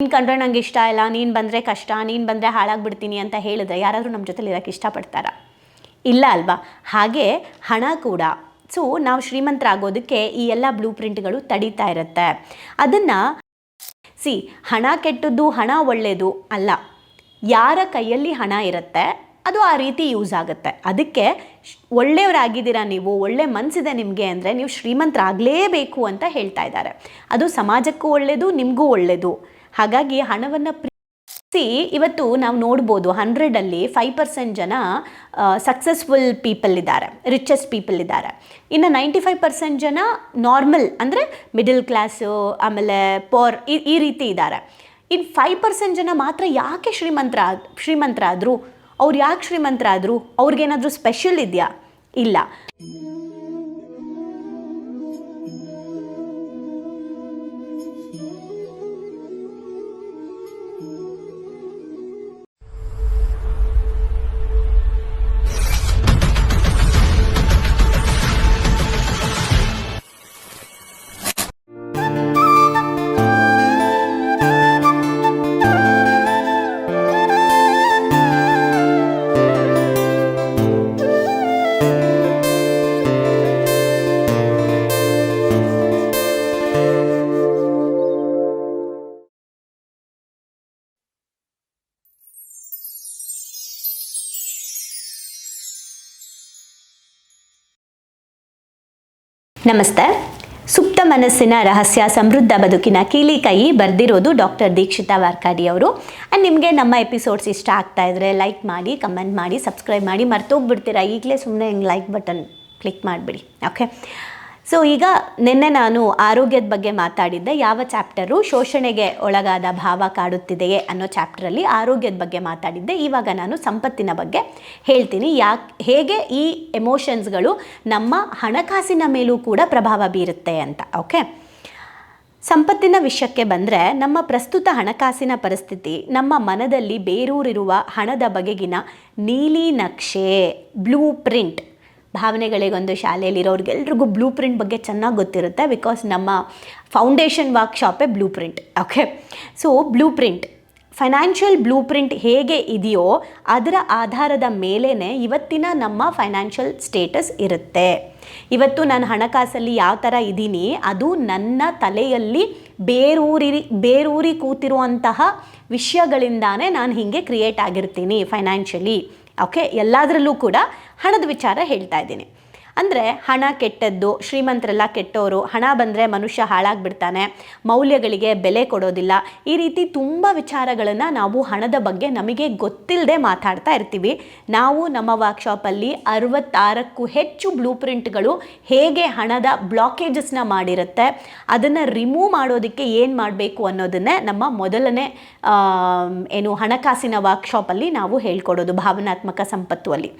ನೀನು ಕಂಡ್ರೆ ನಂಗೆ ಇಷ್ಟ ಇಲ್ಲ, ನೀನು ಬಂದರೆ ಕಷ್ಟ, ನೀನು ಬಂದರೆ ಹಾಳಾಗ್ಬಿಡ್ತೀನಿ ಅಂತ ಹೇಳಿದ್ರೆ ಯಾರಾದರೂ ನಮ್ಮ ಜೊತೆಲಿ ಇರೋಕ್ಕೆ ಇಷ್ಟಪಡ್ತಾರಾ? ಇಲ್ಲ ಅಲ್ವಾ? ಹಾಗೆ ಹಣ ಕೂಡ. ಸೊ ನಾವು ಶ್ರೀಮಂತರಾಗೋದಕ್ಕೆ ಈ ಎಲ್ಲ ಬ್ಲೂ ಪ್ರಿಂಟ್ಗಳು ತಡೀತಾ ಇರುತ್ತೆ. ಅದನ್ನು ಸಿ, ಹಣ ಕೆಟ್ಟದ್ದು, ಹಣ ಒಳ್ಳೆಯದು ಅಲ್ಲ. ಯಾರ ಕೈಯಲ್ಲಿ ಹಣ ಇರುತ್ತೆ, ಅದು ಆ ರೀತಿ ಯೂಸ್ ಆಗುತ್ತೆ. ಅದಕ್ಕೆ ಒಳ್ಳೆಯವರಾಗಿದ್ದೀರಾ ನೀವು, ಒಳ್ಳೆ ಮನಸ್ಸಿದೆ ನಿಮಗೆ ಅಂದರೆ ನೀವು ಶ್ರೀಮಂತರಾಗಲೇಬೇಕು ಅಂತ ಹೇಳ್ತಾ ಇದ್ದಾರೆ. ಅದು ಸಮಾಜಕ್ಕೂ ಒಳ್ಳೆಯದು ನಿಮಗೂ ಒಳ್ಳೆಯದು ಹಾಗಾಗಿ ಹಣವನ್ನು ಸಿ ಇವತ್ತು ನಾವು ನೋಡ್ಬೋದು ಹಂಡ್ರೆಡಲ್ಲಿ ಫೈವ್ ಪರ್ಸೆಂಟ್ ಜನ ಸಕ್ಸಸ್ಫುಲ್ ಪೀಪಲ್ ಇದ್ದಾರೆ ರಿಚೆಸ್ಟ್ ಪೀಪಲ್ ಇದ್ದಾರೆ. ಇನ್ನು ನೈಂಟಿ ಫೈವ್ ಪರ್ಸೆಂಟ್ ಜನ ನಾರ್ಮಲ್ ಅಂದರೆ ಮಿಡಲ್ ಕ್ಲಾಸು ಆಮೇಲೆ ಪೋರ್ ಈ ಈ ರೀತಿ ಇದ್ದಾರೆ. ಇನ್ನು ಫೈವ್ ಪರ್ಸೆಂಟ್ ಜನ ಮಾತ್ರ ಯಾಕೆ ಶ್ರೀಮಂತರ, ಶ್ರೀಮಂತರಾದರು? ಅವ್ರು ಯಾಕೆ ಶ್ರೀಮಂತರಾದರು? ಅವ್ರಿಗೇನಾದರೂ ಸ್ಪೆಷಲ್ ಇದೆಯಾ? ಇಲ್ಲ. ನಮಸ್ತೆ. ಸುಪ್ತ ಮನಸ್ಸಿನ ರಹಸ್ಯ ಸಮೃದ್ಧ ಬದುಕಿನ ಕೀಲಿಕೈ ಬರೆದಿರೋದು ಡಾಕ್ಟರ್ ದೀಕ್ಷಿತಾ ವಾರ್ಕಾಡಿ ಅವರು. ಆ್ಯಂಡ್ ನಿಮಗೆ ನಮ್ಮ ಎಪಿಸೋಡ್ಸ್ ಇಷ್ಟ ಆಗ್ತಾ ಇದ್ರೆ ಲೈಕ್ ಮಾಡಿ, ಕಮೆಂಟ್ ಮಾಡಿ, ಸಬ್ಸ್ಕ್ರೈಬ್ ಮಾಡಿ ಮರ್ತೋಗ್ಬಿಡ್ತೀರಾ ಈಗಲೇ ಸುಮ್ಮನೆ ಹಿಂಗೆ ಲೈಕ್ ಬಟನ್ ಕ್ಲಿಕ್ ಮಾಡಿಬಿಡಿ. ಓಕೆ ಸೊ ಈಗ ನಿನ್ನೆ ನಾನು ಆರೋಗ್ಯದ ಬಗ್ಗೆ ಮಾತಾಡಿದ್ದೆ. ಯಾವ ಚಾಪ್ಟರು ಶೋಷಣೆಗೆ ಒಳಗಾದ ಭಾವ ಕಾಡುತ್ತಿದೆಯೇ ಅನ್ನೋ ಚಾಪ್ಟರಲ್ಲಿ ಆರೋಗ್ಯದ ಬಗ್ಗೆ ಮಾತಾಡಿದ್ದೆ. ಇವಾಗ ನಾನು ಸಂಪತ್ತಿನ ಬಗ್ಗೆ ಹೇಳ್ತೀನಿ. ಯಾಕೆ, ಹೇಗೆ ಈ ಎಮೋಷನ್ಸ್ಗಳು ನಮ್ಮ ಹಣಕಾಸಿನ ಮೇಲೂ ಕೂಡ ಪ್ರಭಾವ ಬೀರುತ್ತೆ ಅಂತ, ಓಕೆ? ಸಂಪತ್ತಿನ ವಿಷಯಕ್ಕೆ ಬಂದರೆ ನಮ್ಮ ಪ್ರಸ್ತುತ ಹಣಕಾಸಿನ ಪರಿಸ್ಥಿತಿ, ನಮ್ಮ ಮನದಲ್ಲಿ ಬೇರೂರಿರುವ ಹಣದ ಬಗೆಗಿನ ನೀಲಿ ನಕ್ಷೆ ಬ್ಲೂ ಪ್ರಿಂಟ್ ಭಾವನೆಗಳಿಗೊಂದು ಶಾಲೆಯಲ್ಲಿರೋರಿಗೆಲ್ರಿಗೂ ಬ್ಲೂ ಪ್ರಿಂಟ್ ಬಗ್ಗೆ ಚೆನ್ನಾಗಿ ಗೊತ್ತಿರುತ್ತೆ ಬಿಕಾಸ್ ನಮ್ಮ foundation ವರ್ಕ್ಶಾಪೇ blueprint okay so blueprint financial blueprint ಹೇಗೆ ಇದೆಯೋ ಅದರ ಆಧಾರದ ಮೇಲೇ ಇವತ್ತಿನ ನಮ್ಮ ಫೈನಾನ್ಷಿಯಲ್ ಸ್ಟೇಟಸ್ ಇರುತ್ತೆ. ಇವತ್ತು ನಾನು ಹಣಕಾಸಲ್ಲಿ ಯಾವ ಥರ ಇದ್ದೀನಿ, ಅದು ನನ್ನ ತಲೆಯಲ್ಲಿ ಬೇರೂರಿ ಬೇರೂರಿ ಕೂತಿರುವಂತಹ ವಿಷಯಗಳಿಂದಾನೇ ನಾನು ಹೀಗೆ ಕ್ರಿಯೇಟ್ ಆಗಿರ್ತೀನಿ ಫೈನಾನ್ಷಿಯಲಿ ಓಕೆ ಎಲ್ಲದರಲ್ಲೂ ಕೂಡ ಹಣದ ವಿಚಾರ ಹೇಳ್ತಾ ಇದ್ದೀನಿ. ಅಂದರೆ ಹಣ ಕೆಟ್ಟದ್ದು, ಶ್ರೀಮಂತರೆಲ್ಲ ಕೆಟ್ಟವರು ಹಣ ಬಂದರೆ ಮನುಷ್ಯ ಹಾಳಾಗ್ಬಿಡ್ತಾನೆ, ಮೌಲ್ಯಗಳಿಗೆ ಬೆಲೆ ಕೊಡೋದಿಲ್ಲ. ಈ ರೀತಿ ತುಂಬ ವಿಚಾರಗಳನ್ನು ನಾವು ಹಣದ ಬಗ್ಗೆ ನಮಗೆ ಗೊತ್ತಿಲ್ಲದೆ ಮಾತಾಡ್ತಾ ಇರ್ತೀವಿ. ನಾವು ನಮ್ಮ ವರ್ಕ್ಶಾಪಲ್ಲಿ ಅರವತ್ತಾರಕ್ಕೂ ಹೆಚ್ಚು ಬ್ಲೂ ಪ್ರಿಂಟ್ಗಳು ಹೇಗೆ ಹಣದ ಬ್ಲಾಕೇಜಸ್ನ ಮಾಡಿರುತ್ತೆ, ಅದನ್ನು ರಿಮೂವ್ ಮಾಡೋದಕ್ಕೆ ಏನು ಮಾಡಬೇಕು ಅನ್ನೋದನ್ನೇ ನಮ್ಮ ಮೊದಲನೇ ಏನು ಹಣಕಾಸಿನ ವರ್ಕ್ಶಾಪಲ್ಲಿ ನಾವು ಹೇಳ್ಕೊಡೋದು, ಭಾವನಾತ್ಮಕ ಸಂಪತ್ತು ಅಲ್ಲಿ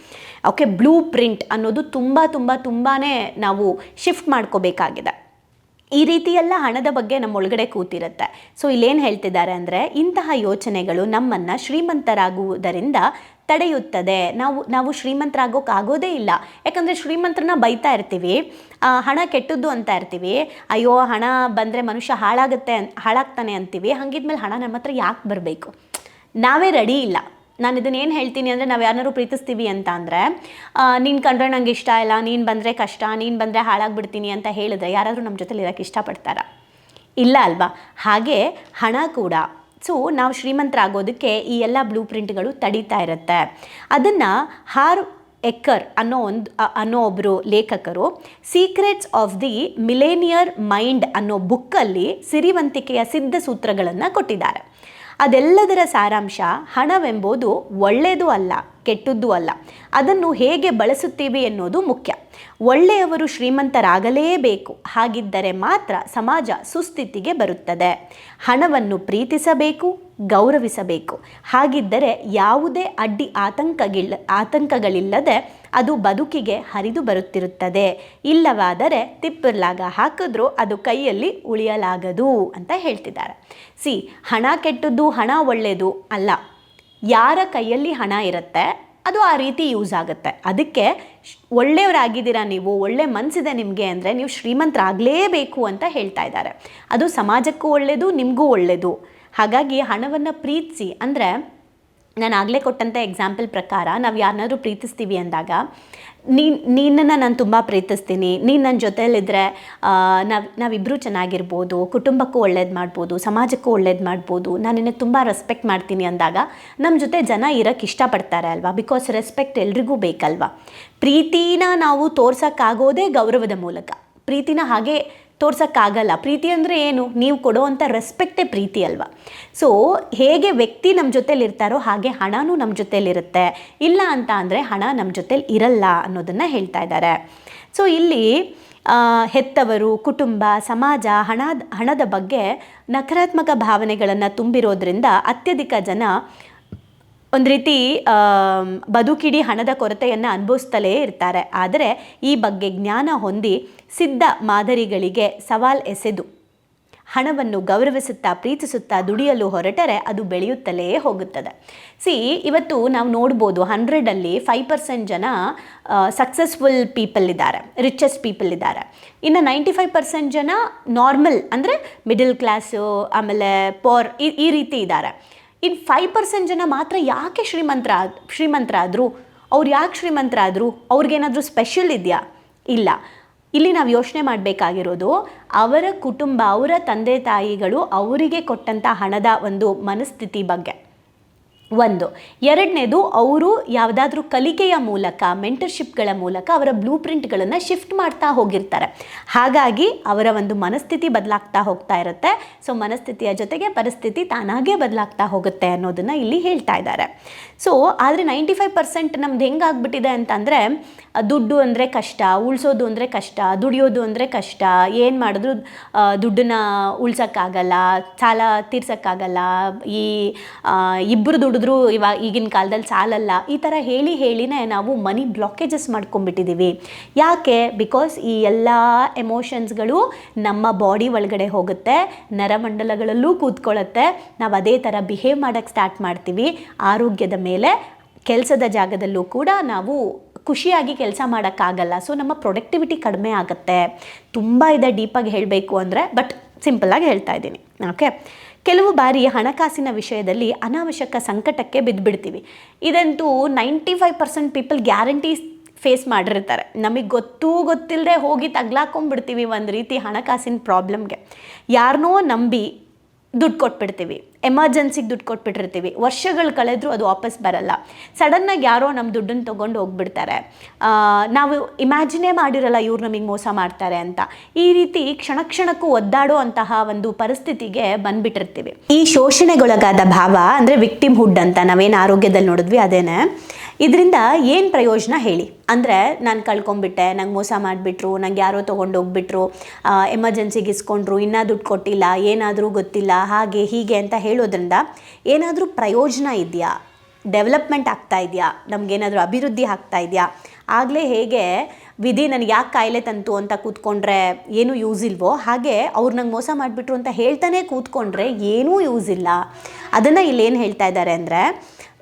ಓಕೆ ಬ್ಲೂ ಪ್ರಿಂಟ್ ಅನ್ನೋದು ತುಂಬ ತುಂಬ ತುಂಬಾ ನಾವು ಶಿಫ್ಟ್ ಮಾಡ್ಕೋಬೇಕಾಗಿದೆ. ಈ ರೀತಿಯೆಲ್ಲ ಹಣದ ಬಗ್ಗೆ ನಮ್ಮ ಒಳಗಡೆ ಕೂತಿರುತ್ತೆ. ಸೊ ಇಲ್ಲೇನು ಹೇಳ್ತಿದ್ದಾರೆ ಅಂದರೆ ಇಂತಹ ಯೋಚನೆಗಳು ನಮ್ಮನ್ನು ಶ್ರೀಮಂತರಾಗುವುದರಿಂದ ತಡೆಯುತ್ತದೆ. ನಾವು ನಾವು ಶ್ರೀಮಂತರಾಗೋಕ್ಕಾಗೋದೇ ಇಲ್ಲ. ಯಾಕಂದರೆ ಶ್ರೀಮಂತರನ್ನ ಬೈತಾ ಇರ್ತೀವಿ. ಹಣ ಕೆಟ್ಟದ್ದು ಅಂತ ಇರ್ತೀವಿ. ಅಯ್ಯೋ, ಹಣ ಬಂದರೆ ಮನುಷ್ಯ ಹಾಳಾಗುತ್ತೆ ಹಾಳಾಗ್ತಾನೆ ಅಂತೀವಿ. ಹಂಗಿದ್ಮೇಲೆ ಹಣ ನಮ್ಮ ಹತ್ರ ಯಾಕೆ ಬರಬೇಕು? ನಾವೇ ರೆಡಿ ಇಲ್ಲ. ನಾನು ಇದನ್ನ ಏನು ಹೇಳ್ತೀನಿ ಅಂದರೆ ನಾವು ಯಾರನ್ನಾರು ಪ್ರೀತಿಸ್ತೀವಿ ಅಂತ ಅಂದರೆ ನೀನು ಕಂಡ್ರೆ ನಂಗೆ ಇಷ್ಟ ಇಲ್ಲ, ನೀನು ಬಂದರೆ ಕಷ್ಟ, ನೀನು ಬಂದರೆ ಹಾಳಾಗ್ಬಿಡ್ತೀನಿ ಅಂತ ಹೇಳಿದ್ರೆ ಯಾರಾದರೂ ನಮ್ಮ ಜೊತೆಲಿ ಇರೋಕ್ಕೆ ಇಷ್ಟಪಡ್ತಾರ? ಇಲ್ಲ ಅಲ್ವಾ? ಹಾಗೆ ಹಣ ಕೂಡ. ಸೊ ನಾವು ಶ್ರೀಮಂತರಾಗೋದಕ್ಕೆ ಈ ಎಲ್ಲ ಬ್ಲೂ ಪ್ರಿಂಟ್ಗಳು ತಡೀತಾ ಇರುತ್ತೆ. ಅದನ್ನು ಹಾರ್ ಎಕ್ಕರ್ ಅನ್ನೋ ಒಂದು ಅನ್ನೋ ಒಬ್ಬರು ಲೇಖಕರು secrets of the millionaire mind ಅನ್ನೋ ಬುಕ್ಕಲ್ಲಿ ಸಿರಿವಂತಿಕೆಯ ಸಿದ್ಧ ಸೂತ್ರಗಳನ್ನು ಕೊಟ್ಟಿದ್ದಾರೆ. ಅದೆಲ್ಲದರ ಸಾರಾಂಶ ಹಣವೆಂಬುದು ಒಳ್ಳೆಯದು ಅಲ್ಲ ಕೆಟ್ಟದ್ದು ಅಲ್ಲ. ಅದನ್ನು ಹೇಗೆ ಬಳಸುತ್ತೀವಿ ಎನ್ನುವುದು ಮುಖ್ಯ. ಒಳ್ಳೆಯವರು ಶ್ರೀಮಂತರಾಗಲೇಬೇಕು. ಹಾಗಿದ್ದರೆ ಮಾತ್ರ ಸಮಾಜ ಸುಸ್ಥಿತಿಗೆ ಬರುತ್ತದೆ. ಹಣವನ್ನು ಪ್ರೀತಿಸಬೇಕು, ಗೌರವಿಸಬೇಕು. ಹಾಗಿದ್ದರೆ ಯಾವುದೇ ಅಡ್ಡಿ ಆತಂಕಗಿಲ್ಲ ಆತಂಕಗಳಿಲ್ಲದೆ ಅದು ಬದುಕಿಗೆ ಹರಿದು ಬರುತ್ತಿರುತ್ತದೆ. ಇಲ್ಲವಾದರೆ ತಿಪ್ಪಿರ್ಲಾಗ ಹಾಕಿದ್ರೂ ಅದು ಕೈಯಲ್ಲಿ ಉಳಿಯಲಾಗದು ಅಂತ ಹೇಳ್ತಿದ್ದಾರೆ. ಸಿ, ಹಣ ಕೆಟ್ಟದ್ದು ಹಣ ಒಳ್ಳೆಯದು ಅಲ್ಲ. ಯಾರ ಕೈಯಲ್ಲಿ ಹಣ ಇರುತ್ತೆ? ಅದು ಆ ರೀತಿ ಯೂಸ್ ಆಗುತ್ತೆ. ಅದಕ್ಕೆ ಒಳ್ಳೆಯವರಾಗಿದ್ದೀರಾ ನೀವು, ಒಳ್ಳೆ ಮನಸ್ಸಿದೆ ನಿಮಗೆ ಅಂದರೆ ನೀವು ಶ್ರೀಮಂತರಾಗಲೇಬೇಕು ಅಂತ ಹೇಳ್ತಾ ಇದ್ದಾರೆ. ಅದು ಸಮಾಜಕ್ಕೂ ಒಳ್ಳೆಯದು ನಿಮಗೂ ಒಳ್ಳೆಯದು ಹಾಗಾಗಿ ಹಣವನ್ನು ಪ್ರೀತಿಸಿ ಅಂದರೆ ನಾನು ಆಗಲೇ ಕೊಟ್ಟಂಥ ಎಕ್ಸಾಂಪಲ್ ಪ್ರಕಾರ ನಾವು ಯಾರನ್ನಾದ್ರೂ ಪ್ರೀತಿಸ್ತೀವಿ ಅಂದಾಗ, ನೀನು ನಿನ್ನನ್ನು ನಾನು ತುಂಬ ಪ್ರೀತಿಸ್ತೀನಿ, ನೀನು ನನ್ನ ಜೊತೆಯಲ್ಲಿದ್ದರೆ ನಾವು ನಾವಿಬ್ಬರೂ ಚೆನ್ನಾಗಿರ್ಬೋದು, ಕುಟುಂಬಕ್ಕೂ ಒಳ್ಳೇದು ಮಾಡ್ಬೋದು, ಸಮಾಜಕ್ಕೂ ಒಳ್ಳೇದು ಮಾಡ್ಬೋದು, ನಾನು ನಿನಗೆ ತುಂಬ ರೆಸ್ಪೆಕ್ಟ್ ಮಾಡ್ತೀನಿ ಅಂದಾಗ ನಮ್ಮ ಜೊತೆ ಜನ ಇರೋಕ್ಕೆ ಇಷ್ಟಪಡ್ತಾರೆ ಅಲ್ವಾ? ಬಿಕಾಸ್ ರೆಸ್ಪೆಕ್ಟ್ ಎಲ್ರಿಗೂ ಬೇಕಲ್ವಾ? ಪ್ರೀತಿನ ನಾವು ತೋರ್ಸೋಕ್ಕಾಗೋದೇ ಗೌರವದ ಮೂಲಕ. ಪ್ರೀತಿನ ಹಾಗೆ ತೋರ್ಸೋಕ್ಕಾಗಲ್ಲ. ಪ್ರೀತಿ ಅಂದರೆ ಏನು? ನೀವು ಕೊಡೋವಂಥ ರೆಸ್ಪೆಕ್ಟೇ ಪ್ರೀತಿ ಅಲ್ವಾ? ಸೊ ಹೇಗೆ ವ್ಯಕ್ತಿ ನಮ್ಮ ಜೊತೇಲಿ ಇರ್ತಾರೋ ಹಾಗೆ ಹಣನೂ ನಮ್ಮ ಜೊತೇಲಿರುತ್ತೆ ಇಲ್ಲ ಅಂತ ಅಂದರೆ ಹಣ ನಮ್ಮ ಜೊತೇಲಿ ಇರಲ್ಲ ಅನ್ನೋದನ್ನು ಹೇಳ್ತಾ ಇದ್ದಾರೆ. ಸೊ ಇಲ್ಲಿ ಹೆತ್ತವರು, ಕುಟುಂಬ, ಸಮಾಜ ಹಣ ಹಣದ ಬಗ್ಗೆ ನಕಾರಾತ್ಮಕ ಭಾವನೆಗಳನ್ನು ತುಂಬಿರೋದ್ರಿಂದ ಅತ್ಯಧಿಕ ಜನ ಒಂದು ರೀತಿ ಬದುಕಿಡಿ ಹಣದ ಕೊರತೆಯನ್ನು ಅನುಭವಿಸ್ತಲೇ ಇರ್ತಾರೆ. ಆದರೆ ಈ ಬಗ್ಗೆ ಜ್ಞಾನ ಹೊಂದಿ ಸಿದ್ಧ ಮಾದರಿಗಳಿಗೆ ಸವಾಲ್ ಎಸೆದು ಹಣವನ್ನು ಗೌರವಿಸುತ್ತಾ ಪ್ರೀತಿಸುತ್ತಾ ದುಡಿಯಲು ಹೊರಟರೆ ಅದು ಬೆಳೆಯುತ್ತಲೇ ಹೋಗುತ್ತದೆ. ಸಿ ಇವತ್ತು ನಾವು ನೋಡ್ಬೋದು ಹಂಡ್ರೆಡಲ್ಲಿ ಫೈವ್ ಪರ್ಸೆಂಟ್ ಜನ ಸಕ್ಸಸ್ಫುಲ್ ಪೀಪಲ್ ಇದ್ದಾರೆ ರಿಚೆಸ್ಟ್ ಪೀಪಲ್ ಇದ್ದಾರೆ. ಇನ್ನು ನೈಂಟಿ ಫೈವ್ ಪರ್ಸೆಂಟ್ ಜನ ನಾರ್ಮಲ್ ಅಂದರೆ ಮಿಡಲ್ ಕ್ಲಾಸು ಆಮೇಲೆ ಪೋರ್ ಈ ಈ ರೀತಿ ಇದ್ದಾರೆ. ಇನ್ನು ಫೈವ್ ಪರ್ಸೆಂಟ್ ಜನ ಮಾತ್ರ ಯಾಕೆ ಶ್ರೀಮಂತರ, ಶ್ರೀಮಂತರಾದರು? ಅವ್ರು ಯಾಕೆ ಶ್ರೀಮಂತರಾದರು? ಅವ್ರಿಗೇನಾದರೂ ಸ್ಪೆಷಲ್ ಇದೆಯಾ? ಇಲ್ಲ. ಇಲ್ಲಿ ನಾವು ಯೋಚನೆ ಮಾಡಬೇಕಾಗಿರೋದು ಅವರ ಕುಟುಂಬ, ಅವರ ತಂದೆ ತಾಯಿಗಳು ಅವರಿಗೆ ಕೊಟ್ಟಂಥ ಹಣದ ಒಂದು ಮನಸ್ಥಿತಿ ಬಗ್ಗೆ. ಒಂದು, ಎರಡನೇದು ಅವರು ಯಾವುದಾದ್ರೂ ಕಲಿಕೆಯ ಮೂಲಕ ಮೆಂಟರ್ಶಿಪ್ಗಳ ಮೂಲಕ ಅವರ ಬ್ಲೂ ಪ್ರಿಂಟ್ಗಳನ್ನು ಶಿಫ್ಟ್ ಮಾಡ್ತಾ ಹೋಗಿರ್ತಾರೆ. ಹಾಗಾಗಿ ಅವರ ಒಂದು ಮನಸ್ಥಿತಿ ಬದಲಾಗ್ತಾ ಹೋಗ್ತಾ ಇರುತ್ತೆ. ಸೊ ಮನಸ್ಥಿತಿಯ ಜೊತೆಗೆ ಪರಿಸ್ಥಿತಿ ತಾನಾಗೇ ಬದಲಾಗ್ತಾ ಹೋಗುತ್ತೆ ಅನ್ನೋದನ್ನು ಇಲ್ಲಿ ಹೇಳ್ತಾ ಇದ್ದಾರೆ. ಸೊ ಆದರೆ ನೈಂಟಿ ಫೈವ್ ಪರ್ಸೆಂಟ್ ನಮ್ದು ಹೆಂಗಾಗ್ಬಿಟ್ಟಿದೆ ಅಂತಂದರೆ ದುಡ್ಡು ಅಂದರೆ ಕಷ್ಟ, ಉಳಿಸೋದು ಅಂದರೆ ಕಷ್ಟ, ದುಡಿಯೋದು ಅಂದರೆ ಕಷ್ಟ, ಏನು ಮಾಡಿದ್ರು ದುಡ್ಡನ್ನ ಉಳ್ಸೋಕ್ಕಾಗಲ್ಲ, ಸಾಲ ತೀರ್ಸೋಕ್ಕಾಗಲ್ಲ, ಈ ಇಬ್ಬರು ದುಡಿದ್ರು ಇವಾಗ ಈಗಿನ ಕಾಲದಲ್ಲಿ ಸಾಲಲ್ಲ, ಈ ಥರ ಹೇಳಿ ಹೇಳಿನೇ ನಾವು ಮನಿ ಬ್ಲಾಕೇಜಸ್ ಮಾಡ್ಕೊಂಡ್ಬಿಟ್ಟಿದ್ದೀವಿ ಯಾಕೆ? ಬಿಕಾಸ್ ಈ ಎಲ್ಲ ಎಮೋಷನ್ಸ್ಗಳು ನಮ್ಮ ಬಾಡಿ ಒಳಗಡೆ ಹೋಗುತ್ತೆ, ನರಮಂಡಲಗಳಲ್ಲೂ ಕೂತ್ಕೊಳ್ಳುತ್ತೆ ನಾವು ಅದೇ ಥರ ಬಿಹೇವ್ ಮಾಡೋಕ್ಕೆ ಸ್ಟಾರ್ಟ್ ಮಾಡ್ತೀವಿ, ಆರೋಗ್ಯದ ಮೇಲೆ ಕೆಲಸದ ಜಾಗದಲ್ಲೂ ಕೂಡ ನಾವು ಖುಷಿಯಾಗಿ ಕೆಲಸ ಮಾಡೋಕ್ಕಾಗಲ್ಲ. ಸೊ ನಮ್ಮ ಪ್ರೊಡಕ್ಟಿವಿಟಿ ಕಡಿಮೆ ಆಗುತ್ತೆ. ತುಂಬ ಇದೆ ಡೀಪಾಗಿ ಹೇಳಬೇಕು ಅಂದರೆ ಬಟ್ ಸಿಂಪಲ್ಲಾಗಿ ಹೇಳ್ತಾ ಇದ್ದೀನಿ. ಓಕೆ ಕೆಲವು ಬಾರಿ ಹಣಕಾಸಿನ ವಿಷಯದಲ್ಲಿ ಅನಾವಶ್ಯಕ ಸಂಕಟಕ್ಕೆ ಬಿದ್ದುಬಿಡ್ತೀವಿ ಇದಂತೂ ninety five percent people guarantee face ಮಾಡಿರ್ತಾರೆ. ನಮಗೆ ಗೊತ್ತೂ ಗೊತ್ತಿಲ್ಲದೆ ಹೋಗಿ ತಗ್ಲಾಕೊಂಡ್ಬಿಡ್ತೀವಿ ಒಂದು ರೀತಿ ಹಣಕಾಸಿನ ಪ್ರಾಬ್ಲಮ್ಗೆ ಯಾರನ್ನೋ ನಂಬಿ ದುಡ್ಡು ಕೊಟ್ಬಿಡ್ತೀವಿ. ಎಮರ್ಜೆನ್ಸಿಗೆ ದುಡ್ಡು ಕೊಟ್ಬಿಟ್ಟಿರ್ತೀವಿ. ವರ್ಷಗಳು ಕಳೆದರೂ ಅದು ವಾಪಸ್ ಬರಲ್ಲ. ಸಡನ್ನಾಗಿ ಯಾರೋ ನಮ್ಮ ದುಡ್ಡನ್ನು ತೊಗೊಂಡು ಹೋಗ್ಬಿಡ್ತಾರೆ. ನಾವು ಇಮ್ಯಾಜಿನೇ ಮಾಡಿರಲ್ಲ ಇವ್ರು ನಮಗೆ ಮೋಸ ಮಾಡ್ತಾರೆ ಅಂತ. ಈ ರೀತಿ ಕ್ಷಣ ಕ್ಷಣಕ್ಕೂ ಒದ್ದಾಡೋ ಅಂತಹ ಒಂದು ಪರಿಸ್ಥಿತಿಗೆ ಬಂದ್ಬಿಟ್ಟಿರ್ತೀವಿ. ಈ ಶೋಷಣೆಗೊಳಗಾದ ಭಾವ ಅಂದರೆ ವಿಕ್ಟಿಮ್ ಹುಡ್ ಅಂತ ನಾವೇನು ಆರೋಗ್ಯದಲ್ಲಿ ನೋಡಿದ್ವಿ ಅದೇನೇ. ಇದರಿಂದ ಏನು ಪ್ರಯೋಜನ ಹೇಳಿ? ಅಂದರೆ ನಾನು ಕಳ್ಕೊಂಬಿಟ್ಟೆ, ನಂಗೆ ಮೋಸ ಮಾಡಿಬಿಟ್ರು, ನಂಗೆ ಯಾರೋ ತೊಗೊಂಡು ಹೋಗ್ಬಿಟ್ರು ಎಮರ್ಜೆನ್ಸಿಗೆ ಇಸ್ಕೊಂಡ್ರು, ಇನ್ನೂ ದುಡ್ಡು ಕೊಟ್ಟಿಲ್ಲ, ಏನಾದರೂ ಗೊತ್ತಿಲ್ಲ, ಹಾಗೆ ಹೀಗೆ ಅಂತ ಹೇಳೋದ್ರಿಂದ ಏನಾದರೂ ಪ್ರಯೋಜನ ಇದೆಯಾ? ಡೆವಲಪ್ಮೆಂಟ್ ಆಗ್ತಾ ಇದೆಯಾ? ನಮಗೇನಾದರೂ ಅಭಿವೃದ್ಧಿ ಆಗ್ತಾ ಇದೆಯಾ? ಆಗಲೇ ಹೇಗೆ, ವಿಧಿ ನನಗೆ ಯಾಕೆ ಕಾಯಿಲೆ ತಂತು ಅಂತ ಕೂತ್ಕೊಂಡ್ರೆ ಏನೂ ಯೂಸ್ ಇಲ್ವೋ? ಹಾಗೆ ಅವ್ರು ನಂಗೆ ಮೋಸ ಮಾಡಿಬಿಟ್ರು ಅಂತ ಹೇಳ್ತಾನೆ ಕೂತ್ಕೊಂಡ್ರೆ ಏನೂ ಯೂಸ್ ಇಲ್ಲ. ಅದನ್ನು ಇಲ್ಲೇನು ಹೇಳ್ತಾ ಇದ್ದಾರೆ ಅಂದರೆ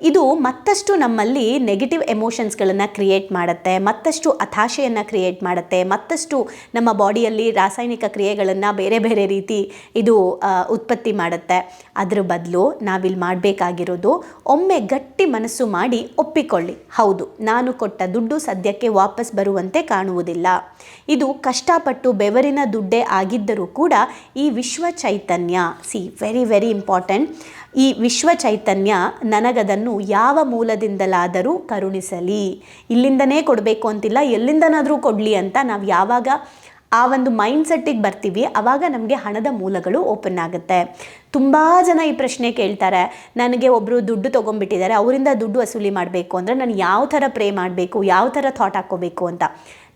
ಇದು ಮತ್ತಷ್ಟು ನಮ್ಮಲ್ಲಿ ನೆಗೆಟಿವ್ ಎಮೋಷನ್ಸ್ಗಳನ್ನು ಕ್ರಿಯೇಟ್ ಮಾಡುತ್ತೆ, ಮತ್ತಷ್ಟು ಹತಾಶೆಯನ್ನು ಕ್ರಿಯೇಟ್ ಮಾಡುತ್ತೆ, ಮತ್ತಷ್ಟು ನಮ್ಮ ಬಾಡಿಯಲ್ಲಿ ರಾಸಾಯನಿಕ ಕ್ರಿಯೆಗಳನ್ನು ಬೇರೆ ಬೇರೆ ರೀತಿ ಇದು ಉತ್ಪತ್ತಿ ಮಾಡುತ್ತೆ. ಅದರ ಬದಲು ನಾವಿಲ್ಲಿ ಮಾಡಬೇಕಾಗಿರೋದು ಒಮ್ಮೆ ಗಟ್ಟಿ ಮನಸ್ಸು ಮಾಡಿ ಒಪ್ಪಿಕೊಳ್ಳಿ. ಹೌದು, ನಾನು ಕೊಟ್ಟ ದುಡ್ಡು ಸದ್ಯಕ್ಕೆ ವಾಪಸ್ ಬರುವಂತೆ ಕಾಣುವುದಿಲ್ಲ. ಇದು ಕಷ್ಟಪಟ್ಟು ಬೆವರಿನ ದುಡ್ಡೇ ಆಗಿದ್ದರೂ ಕೂಡ ಈ ವಿಶ್ವ ಚೈತನ್ಯ ಸಿ ವೆರಿ ವೆರಿ ಇಂಪಾರ್ಟೆಂಟ್ ಈ ವಿಶ್ವ ಚೈತನ್ಯ ನನಗದನ್ನು ಯಾವ ಮೂಲದಿಂದಲಾದರೂ ಕರುಣಿಸಲಿ. ಇಲ್ಲಿಂದನೇ ಕೊಡಬೇಕು ಅಂತಿಲ್ಲ, ಎಲ್ಲಿಂದನಾದರೂ ಕೊಡಲಿ ಅಂತ ನಾವು ಯಾವಾಗ ಆ ಒಂದು ಮೈಂಡ್ ಸೆಟ್ಟಿಗೆ ಬರ್ತೀವಿ ಆವಾಗ ನಮಗೆ ಹಣದ ಮೂಲಗಳು ಓಪನ್ ಆಗುತ್ತೆ. ತುಂಬ ಜನ ಈ ಪ್ರಶ್ನೆ ಕೇಳ್ತಾರೆ, ನನಗೆ ಒಬ್ಬರು ದುಡ್ಡು ತೊಗೊಂಡ್ಬಿಟ್ಟಿದ್ದಾರೆ, ಅವರಿಂದ ದುಡ್ಡು ವಸೂಲಿ ಮಾಡಬೇಕು ಅಂದರೆ ನಾನು ಯಾವ ಥರ ಪ್ರೇ ಮಾಡಬೇಕು, ಯಾವ ಥರ ಥಾಟ್ ಹಾಕ್ಕೋಬೇಕು ಅಂತ.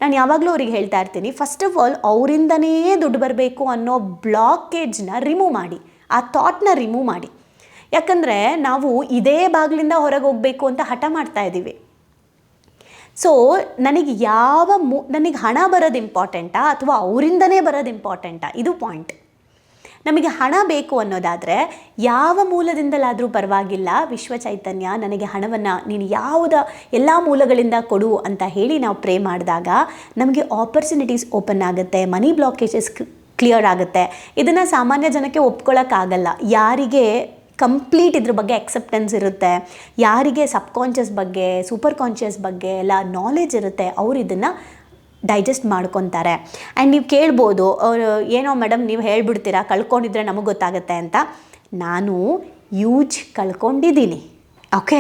ನಾನು ಯಾವಾಗಲೂ ಅವ್ರಿಗೆ ಹೇಳ್ತಾ ಇರ್ತೀನಿ ಫಸ್ಟ್ ಆಫ್ ಆಲ್ ಅವರಿಂದನೇ ದುಡ್ಡು ಬರಬೇಕು ಅನ್ನೋ ಬ್ಲಾಕೇಜ್ನ ರಿಮೂವ್ ಮಾಡಿ, ಆ ಥಾಟ್ನ ರಿಮೂವ್ ಮಾಡಿ. ಯಾಕಂದರೆ ನಾವು ಇದೇ ಬಾಗಿಲಿಂದ ಹೊರಗೆ ಹೋಗಬೇಕು ಅಂತ ಹಠ ಮಾಡ್ತಾ ಇದ್ದೀವಿ ಸೊ ನನಗೆ ಯಾವ ಮೂ, ನನಗೆ ಹಣ ಬರೋದು ಇಂಪಾರ್ಟೆಂಟಾ ಅಥವಾ ಅವರಿಂದನೇ ಬರೋದು ಇಂಪಾರ್ಟೆಂಟಾ ಇದು ಪಾಯಿಂಟ್ ನಮಗೆ ಹಣ ಬೇಕು ಅನ್ನೋದಾದರೆ ಯಾವ ಮೂಲದಿಂದಲಾದರೂ ಪರವಾಗಿಲ್ಲ, ವಿಶ್ವ ಚೈತನ್ಯ ನನಗೆ ಹಣವನ್ನು ನೀನು ಯಾವುದ, ಎಲ್ಲ ಮೂಲಗಳಿಂದ ಕೊಡು ಅಂತ ಹೇಳಿ ನಾವು ಪ್ರೇ ಮಾಡಿದಾಗ ನಮಗೆ ಆಪರ್ಚುನಿಟೀಸ್ ಓಪನ್ ಆಗುತ್ತೆ ಮನಿ ಬ್ಲಾಕೇಜಸ್ ಕ್ಲಿಯರ್ ಆಗುತ್ತೆ. ಇದನ್ನು ಸಾಮಾನ್ಯ ಜನಕ್ಕೆ ಒಪ್ಕೊಳ್ಳೋಕ್ಕಾಗಲ್ಲ ಯಾರಿಗೆ ಕಂಪ್ಲೀಟ್ ಇದ್ರ ಬಗ್ಗೆ ಎಕ್ಸೆಪ್ಟೆನ್ಸ್ ಇರುತ್ತೆ. ಯಾರಿಗೆ ಸಬ್ಕಾನ್ಷಿಯಸ್ ಬಗ್ಗೆ ಸೂಪರ್ ಕಾನ್ಷಿಯಸ್ ಬಗ್ಗೆ ಎಲ್ಲ ನಾಲೆಜ್ ಇರುತ್ತೆ, ಅವ್ರು ಇದನ್ನು ಡೈಜೆಸ್ಟ್ ಮಾಡ್ಕೊತಾರೆ. ಆ್ಯಂಡ್ ನೀವು ಕೇಳ್ಬೋದು ಏನೋ ಮೇಡಮ್ ನೀವು ಹೇಳ್ಬಿಡ್ತೀರಾ, ಕಳ್ಕೊಂಡಿದ್ರೆ ನಮಗೆ ಗೊತ್ತಾಗುತ್ತೆ ಅಂತ. ನಾನು ಯೂಜ್ ಕಳ್ಕೊಂಡಿದ್ದೀನಿ. ಓಕೆ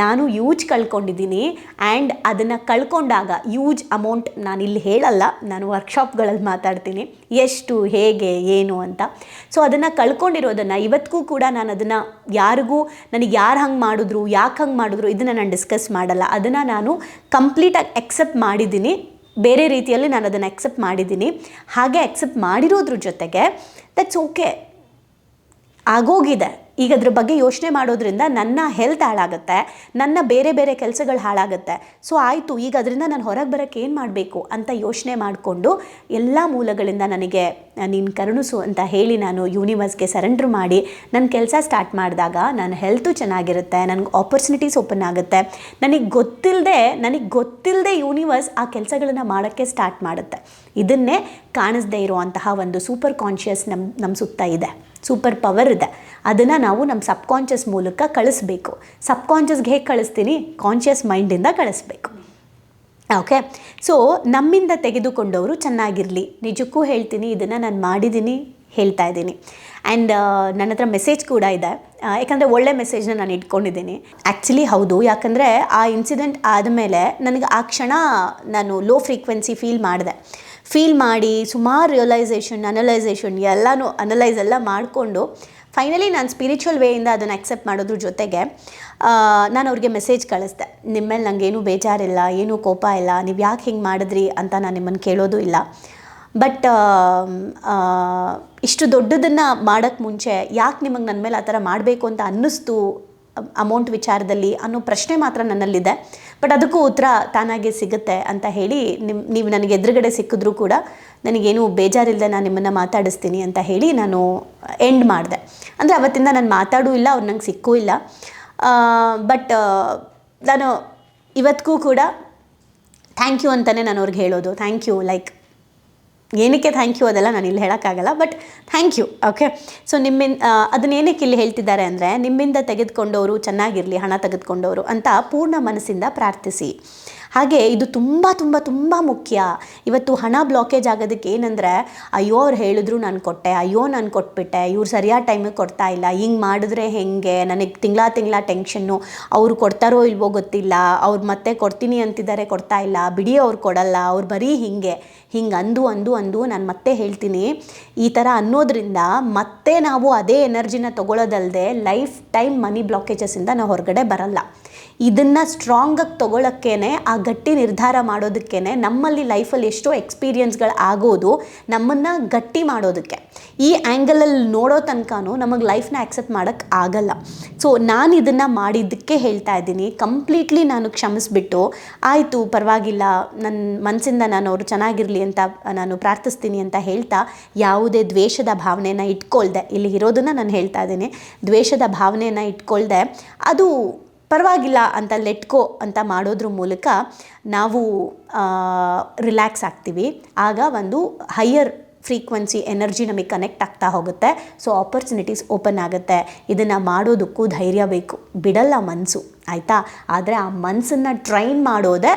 ನಾನು ಯೂಜ್ ಕಳ್ಕೊಂಡಿದ್ದೀನಿ ಆ್ಯಂಡ್ ಅದನ್ನು ಕಳ್ಕೊಂಡಾಗ ಯೂಜ್ ಅಮೌಂಟ್ ನಾನು ಇಲ್ಲಿ ಹೇಳಲ್ಲ, ನಾನು ವರ್ಕ್ಶಾಪ್ಗಳಲ್ಲಿ ಮಾತಾಡ್ತೀನಿ, ಎಷ್ಟು, ಹೇಗೆ, ಏನು ಅಂತ. ಸೊ ಅದನ್ನು ಕಳ್ಕೊಂಡಿರೋದನ್ನು ಇವತ್ತಿಗೂ ಕೂಡ ನಾನು ಅದನ್ನು ಯಾರಿಗೂ, ನನಗೆ ಯಾರು ಹಂಗೆ ಮಾಡಿದ್ರು, ಯಾಕೆ ಹಂಗೆ ಮಾಡಿದ್ರು ಇದನ್ನು ನಾನು ಡಿಸ್ಕಸ್ ಮಾಡಲ್ಲ. ಅದನ್ನು ನಾನು ಕಂಪ್ಲೀಟಾಗಿ ಎಕ್ಸೆಪ್ಟ್ ಮಾಡಿದ್ದೀನಿ, ಬೇರೆ ರೀತಿಯಲ್ಲಿ ನಾನು ಅದನ್ನು ಅಕ್ಸೆಪ್ಟ್ ಮಾಡಿದ್ದೀನಿ. ಹಾಗೆ ಅಕ್ಸೆಪ್ಟ್ ಮಾಡಿರೋದ್ರ ಜೊತೆಗೆ ದಟ್ಸ್ ಓಕೆ ಆಗೋಗಿದೆ. ಈಗ ಅದ್ರ ಬಗ್ಗೆ ಯೋಚನೆ ಮಾಡೋದ್ರಿಂದ ನನ್ನ ಹೆಲ್ತ್ ಹಾಳಾಗುತ್ತೆ, ನನ್ನ ಬೇರೆ ಬೇರೆ ಕೆಲಸಗಳು ಹಾಳಾಗುತ್ತೆ. ಸೊ ಆಯಿತು, ಈಗ ಅದರಿಂದ ನಾನು ಹೊರಗೆ ಬರೋಕ್ಕೆ ಏನು ಮಾಡಬೇಕು ಅಂತ ಯೋಚನೆ ಮಾಡಿಕೊಂಡು ಎಲ್ಲ ಮೂಲಗಳಿಂದ ನನಗೆ ನೀನು ಕರುಣಿಸು ಅಂತ ಹೇಳಿ ನಾನು ಯೂನಿವರ್ಸ್ಗೆ ಸರೆಂಡ್ರ್ ಮಾಡಿ ನನ್ನ ಕೆಲಸ ಸ್ಟಾರ್ಟ್ ಮಾಡಿದಾಗ ನನ್ನ ಹೆಲ್ತು ಚೆನ್ನಾಗಿರುತ್ತೆ, ನನಗೆ ಆಪರ್ಚುನಿಟೀಸ್ ಓಪನ್ ಆಗುತ್ತೆ. ನನಗೆ ಗೊತ್ತಿಲ್ಲದೆ ನನಗೆ ಗೊತ್ತಿಲ್ಲದೆ ಯೂನಿವರ್ಸ್ ಆ ಕೆಲಸಗಳನ್ನು ಮಾಡೋಕ್ಕೆ ಸ್ಟಾರ್ಟ್ ಮಾಡುತ್ತೆ. ಇದನ್ನೇ ಕಾಣಿಸ್ದೇ ಇರುವಂತಹ ಒಂದು ಸೂಪರ್ ಕಾನ್ಷಿಯಸ್ ನಮ್ಮ ನಮ್ಮ ಸುತ್ತ ಇದೆ. ಸೂಪರ್ ಪವರ್ ಇದೆ. ಅದನ್ನು ನಾವು ನಮ್ಮ ಸಬ್ಕಾನ್ಷಿಯಸ್ ಮೂಲಕ ಕಳಿಸ್ಬೇಕು. ಸಬ್ಕಾನ್ಷಿಯಸ್ಗೆ ಹೇಗೆ ಕಳಿಸ್ತೀನಿ? ಕಾನ್ಷಿಯಸ್ ಮೈಂಡಿಂದ ಕಳಿಸ್ಬೇಕು. ಓಕೆ ಸೊ ನಮ್ಮಿಂದ ತೆಗೆದುಕೊಂಡವರು ಚೆನ್ನಾಗಿರಲಿ. ನಿಜಕ್ಕೂ ಹೇಳ್ತೀನಿ, ಇದನ್ನು ನಾನು ಮಾಡಿದ್ದೀನಿ ಹೇಳ್ತಾ ಇದ್ದೀನಿ. ಆ್ಯಂಡ್ ನನ್ನ ಹತ್ರ ಮೆಸೇಜ್ ಕೂಡ ಇದೆ. ಯಾಕಂದರೆ ಒಳ್ಳೆ ಮೆಸೇಜ್ನ ನಾನು ಇಟ್ಕೊಂಡಿದ್ದೀನಿ. ಆ್ಯಕ್ಚುಲಿ ಹೌದು. ಯಾಕಂದರೆ ಆ ಇನ್ಸಿಡೆಂಟ್ ಆದಮೇಲೆ ನನಗೆ ಆ ಕ್ಷಣ ನಾನು ಲೋ ಫ್ರೀಕ್ವೆನ್ಸಿ ಫೀಲ್ ಮಾಡಿದೆ. ಫೀಲ್ ಮಾಡಿ, ಸುಮಾರು ರಿಯಲೈಸೇಷನ್ ಅನಲೈಸೇಷನ್ ಎಲ್ಲನೂ ಅನಲೈಸ್ ಎಲ್ಲ ಮಾಡಿಕೊಂಡು ಫೈನಲಿ ನಾನು ಸ್ಪಿರಿಚುವಲ್ ವೇಯಿಂದ ಅದನ್ನು ಅಕ್ಸೆಪ್ಟ್ ಮಾಡೋದ್ರ ಜೊತೆಗೆ ನಾನು ಅವ್ರಿಗೆ ಮೆಸೇಜ್ ಕಳಿಸ್ದೆ. ನಿಮ್ಮ ಮೇಲೆ ನನಗೇನು ಬೇಜಾರಿಲ್ಲ, ಏನೂ ಕೋಪ ಇಲ್ಲ, ನೀವು ಯಾಕೆ ಹಿಂಗೆ ಮಾಡಿದ್ರಿ ಅಂತ ನಾನು ನಿಮ್ಮನ್ನು ಕೇಳೋದು ಇಲ್ಲ. ಬಟ್ ಇಷ್ಟು ದೊಡ್ಡದನ್ನು ಮಾಡೋಕ್ಕೆ ಮುಂಚೆ ಯಾಕೆ ನಿಮಗೆ ನನ್ನ ಮೇಲೆ ಆ ಥರ ಮಾಡಬೇಕು ಅಂತ ಅನ್ನಿಸ್ತು ಅಮೌಂಟ್ ವಿಚಾರದಲ್ಲಿ ಅನ್ನೋ ಪ್ರಶ್ನೆ ಮಾತ್ರ ನನ್ನಲ್ಲಿದೆ. ಬಟ್ ಅದಕ್ಕೂ ಉತ್ತರ ತಾನಾಗೆ ಸಿಗುತ್ತೆ ಅಂತ ಹೇಳಿ ನಿಮ್ಮ ನೀವು ನನಗೆ ಎದುರುಗಡೆ ಸಿಕ್ಕಿದ್ರೂ ಕೂಡ ನನಗೇನು ಬೇಜಾರಿಲ್ಲದೆ ನಾನು ನಿಮ್ಮನ್ನು ಮಾತಾಡಿಸ್ತೀನಿ ಅಂತ ಹೇಳಿ ನಾನು ಎಂಡ್ ಮಾಡಿದೆ. ಅಂದರೆ ಅವತ್ತಿಂದ ನಾನು ಮಾತಾಡೂ ಇಲ್ಲ, ಅವ್ರು ನಂಗೆ ಸಿಕ್ಕೂ ಇಲ್ಲ. ಬಟ್ ನಾನು ಇವತ್ತಿಗೂ ಕೂಡ ಥ್ಯಾಂಕ್ ಯು ಅಂತಲೇ ನಾನು ಅವ್ರಿಗೆ ಹೇಳೋದು. ಥ್ಯಾಂಕ್ ಯು ಲೈಕ್ ಏನಕ್ಕೆ ಥ್ಯಾಂಕ್ ಯು ಅದೆಲ್ಲ ನಾನು ಇಲ್ಲಿ ಹೇಳೋಕ್ಕಾಗಲ್ಲ but thank you okay so ನಿಮ್ಮಿಂದ ಅದನ್ನೇನಕ್ಕೆ ಇಲ್ಲಿ ಹೇಳ್ತಿದ್ದಾರೆ ಅಂದರೆ, ನಿಮ್ಮಿಂದ ತೆಗೆದುಕೊಂಡವರು ಚೆನ್ನಾಗಿರಲಿ, ಹಣ ತೆಗೆದುಕೊಂಡವರು ಅಂತ ಪೂರ್ಣ ಮನಸ್ಸಿಂದ ಪ್ರಾರ್ಥಿಸಿ. ಹಾಗೆ ಇದು ತುಂಬ ತುಂಬ ತುಂಬ ಮುಖ್ಯ. ಇವತ್ತು ಹಣ ಬ್ಲಾಕೇಜ್ ಆಗೋದಕ್ಕೆ ಏನಂದರೆ, ಅಯ್ಯೋ ಅವ್ರು ಹೇಳಿದ್ರು ನಾನು ಕೊಟ್ಟೆ, ಅಯ್ಯೋ ನಾನು ಕೊಟ್ಬಿಟ್ಟೆ, ಇವ್ರು ಸರಿಯಾದ ಟೈಮಿಗೆ ಕೊಡ್ತಾ ಇಲ್ಲ, ಹಿಂಗೆ ಮಾಡಿದ್ರೆ ಹೆಂಗೆ, ನನಗೆ ತಿಂಗಳ ತಿಂಗಳ ಟೆನ್ಷನ್ನು ಅವ್ರು ಕೊಡ್ತಾರೋ ಇಲ್ವೋ ಗೊತ್ತಿಲ್ಲ, ಅವ್ರು ಮತ್ತೆ ಕೊಡ್ತೀನಿ ಅಂತಿದ್ದಾರೆ ಕೊಡ್ತಾ ಇಲ್ಲ, ಬಿಡಿ ಅವ್ರು ಕೊಡಲ್ಲ, ಅವ್ರು ಬರೀ ಹಿಂಗೆ ಹಿಂಗೆ ಅಂದು ಅಂದು ಅಂದು ನಾನು ಮತ್ತೆ ಹೇಳ್ತೀನಿ. ಈ ಥರ ಅನ್ನೋದ್ರಿಂದ ಮತ್ತೆ ನಾವು ಅದೇ ಎನರ್ಜಿನ ತಗೊಳ್ಳೋದಲ್ಲದೆ ಲೈಫ್ ಟೈಮ್ ಮನಿ ಬ್ಲಾಕೇಜಸ್ಸಿಂದ ನಾವು ಹೊರಗಡೆ ಬರಲ್ಲ. ಇದನ್ನು ಸ್ಟ್ರಾಂಗಾಗಿ ತೊಗೊಳಕ್ಕೇ ಆ ಗಟ್ಟಿ ನಿರ್ಧಾರ ಮಾಡೋದಕ್ಕೇನೆ ನಮ್ಮಲ್ಲಿ ಲೈಫಲ್ಲಿ ಎಷ್ಟೋ ಎಕ್ಸ್ಪೀರಿಯನ್ಸ್ಗಳು ಆಗೋದು ನಮ್ಮನ್ನು ಗಟ್ಟಿ ಮಾಡೋದಕ್ಕೆ. ಈ ಆ್ಯಂಗಲಲ್ಲಿ ನೋಡೋ ತನಕನೂ ನಮಗೆ ಲೈಫ್ನ ಆಕ್ಸೆಪ್ಟ್ ಮಾಡೋಕ್ಕೆ ಆಗಲ್ಲ. ಸೊ ನಾನು ಇದನ್ನು ಮಾಡಿದ್ದಕ್ಕೆ ಹೇಳ್ತಾ ಇದ್ದೀನಿ. ಕಂಪ್ಲೀಟ್ಲಿ ನಾನು ಕ್ಷಮಿಸ್ಬಿಟ್ಟು, ಆಯಿತು, ಪರವಾಗಿಲ್ಲ ನನ್ನ ಮನಸ್ಸಿಂದ ನಾನು ಅವರು ಚೆನ್ನಾಗಿರಲಿ ಅಂತ, ನಾನು ಪ್ರಾರ್ಥಿಸ್ತೀನಿ ಅಂತ ಹೇಳ್ತಾ, ಯಾವುದೇ ದ್ವೇಷದ ಭಾವನೆನ ಇಟ್ಕೊಳ್ದೆ. ಇಲ್ಲಿ ಇರೋದನ್ನು ನಾನು ಹೇಳ್ತಾ ಇದ್ದೀನಿ. ದ್ವೇಷದ ಭಾವನೆಯನ್ನು ಇಟ್ಕೊಳ್ದೆ. ಅದು ಪರವಾಗಿಲ್ಲ ಅಂತ ಲೆಟ್ಕೋ ಅಂತ ಮಾಡೋದ್ರ ಮೂಲಕ ನಾವು ರಿಲ್ಯಾಕ್ಸ್ ಆಗ್ತೀವಿ. ಆಗ ಒಂದು ಹೈಯರ್ ಫ್ರೀಕ್ವೆನ್ಸಿ ಎನರ್ಜಿ ನಮಗೆ ಕನೆಕ್ಟ್ ಆಗ್ತಾ ಹೋಗುತ್ತೆ. ಸೊ ಆಪರ್ಚುನಿಟೀಸ್ ಓಪನ್ ಆಗುತ್ತೆ. ಇದನ್ನು ಮಾಡೋದಕ್ಕೂ ಧೈರ್ಯ ಬೇಕು. ಬಿಡಲ್ಲ ಮನಸ್ಸು ಆಯಿತಾ? ಆದರೆ ಆ ಮನಸ್ಸನ್ನು ಟ್ರೈನ್ ಮಾಡೋದೇ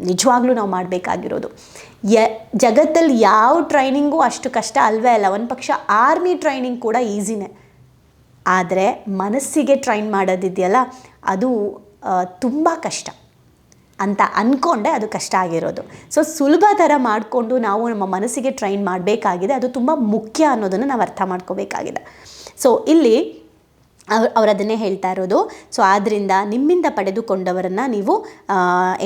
ನಿಜವಾಗ್ಲೂ ನಾವು ಮಾಡಬೇಕಾಗಿರೋದು. ಯ, ಜಗತ್ತಲ್ಲಿ ಯಾವ ಟ್ರೈನಿಂಗು ಅಷ್ಟು ಕಷ್ಟ ಅಲ್ವೇ ಅಲ್ಲ. ಒಂದು ಪಕ್ಷ ಆರ್ಮಿ ಟ್ರೈನಿಂಗ್ ಕೂಡ ಈಸಿನೇ ಆದರೆ ಮನಸ್ಸಿಗೆ ಟ್ರೈನ್ ಮಾಡೋದಿದೆಯಲ್ಲ, ಅದು ತುಂಬ ಕಷ್ಟ. ಅಂತ ಅಂದ್ಕೊಂಡೆ ಅದು ಕಷ್ಟ ಆಗಿರೋದು. ಸೊ ಸುಲಭ ಥರ ಮಾಡಿಕೊಂಡು ನಾವು ನಮ್ಮ ಮನಸ್ಸಿಗೆ ಟ್ರೈನ್ ಮಾಡಬೇಕಾಗಿದೆ, ಅದು ತುಂಬ ಮುಖ್ಯ ಅನ್ನೋದನ್ನು ನಾವು ಅರ್ಥ ಮಾಡ್ಕೋಬೇಕಾಗಿದೆ. ಸೊ ಇಲ್ಲಿ ಅವ್ರು ಅವ್ರು ಅದನ್ನೇ ಹೇಳ್ತಾ ಇರೋದು. ಸೊ ಆದ್ದರಿಂದ ನಿಮ್ಮಿಂದ ಪಡೆದುಕೊಂಡವರನ್ನು ನೀವು